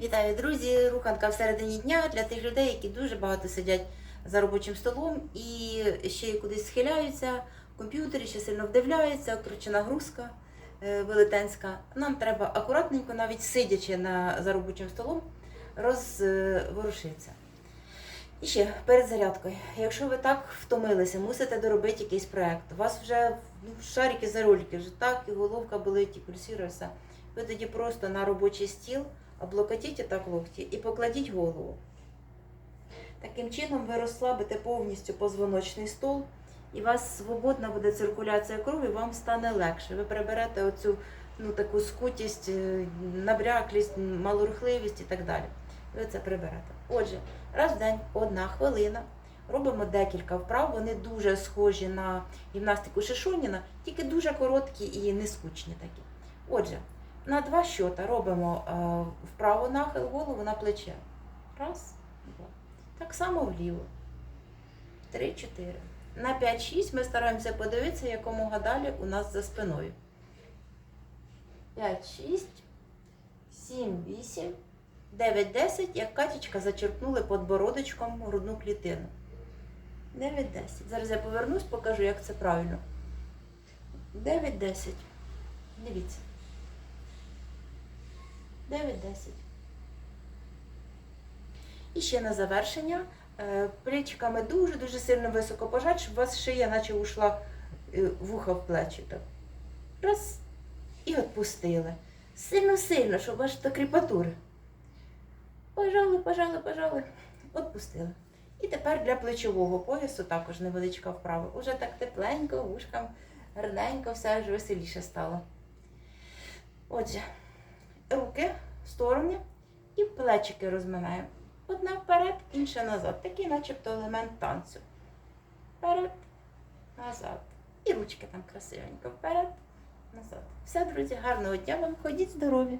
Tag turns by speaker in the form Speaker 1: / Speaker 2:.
Speaker 1: Вітаю, друзі! Руханка всередині дня для тих людей, які дуже багато сидять за робочим столом і ще й кудись схиляються в комп'ютері, ще сильно вдивляються, коротше, нагрузка е, велетенська. Нам треба акуратненько, навіть сидячи на, за робочим столом, розворушитися. І ще перед зарядкою. Якщо ви так втомилися, мусите доробити якийсь проєкт, у вас вже ну, шарики за ролики, вже так, і головка болить, і пульсує все. Ви тоді просто на робочий стіл облокотіть так локті і покладіть голову. Таким чином ви розслабите повністю позвоночний стол, і у вас свободна буде циркуляція крові, вам стане легше. Ви приберете оцю ну, таку скутість, е, набряклість, малорухливість і так далі. Ви це приберете. Отже, раз в день одна хвилина. Робимо декілька вправ, вони дуже схожі на гімнастику Шишоніна, тільки дуже короткі і не скучні такі. Отже, на два щота робимо е, вправо нахил голову на плече. Раз, два. Так само вліво. Три, чотири. На 5-6 ми стараємося подивитися, якомога далі у нас за спиною. 5, 6, 7, 8, 9, 10, як катічка зачерпнули подбородочком грудну клітину. 9, 10. Зараз я повернусь, покажу, як це правильно. 9, 10. Дивіться. 9, 10. І ще на завершення плечиками дуже-дуже сильно високо пожать, щоб у вас шия наче ушла е, вуха в плечі. Так. Раз. І відпустили. Сильно-сильно, щоб аж до кріпатури. Пожали, пожали, пожали. Отпустили. І тепер для плечового поясу також невеличка вправа. Уже так тепленько, вушкам, гарненько, все аж веселіше стало. Отже, руки в сторони і плечики розминаємо. Одна вперед, інша назад. Такий начебто елемент танцю. Вперед, назад. І ручки там красивенько. Вперед, назад. Все, друзі, гарного дня вам. Ходіть здорові!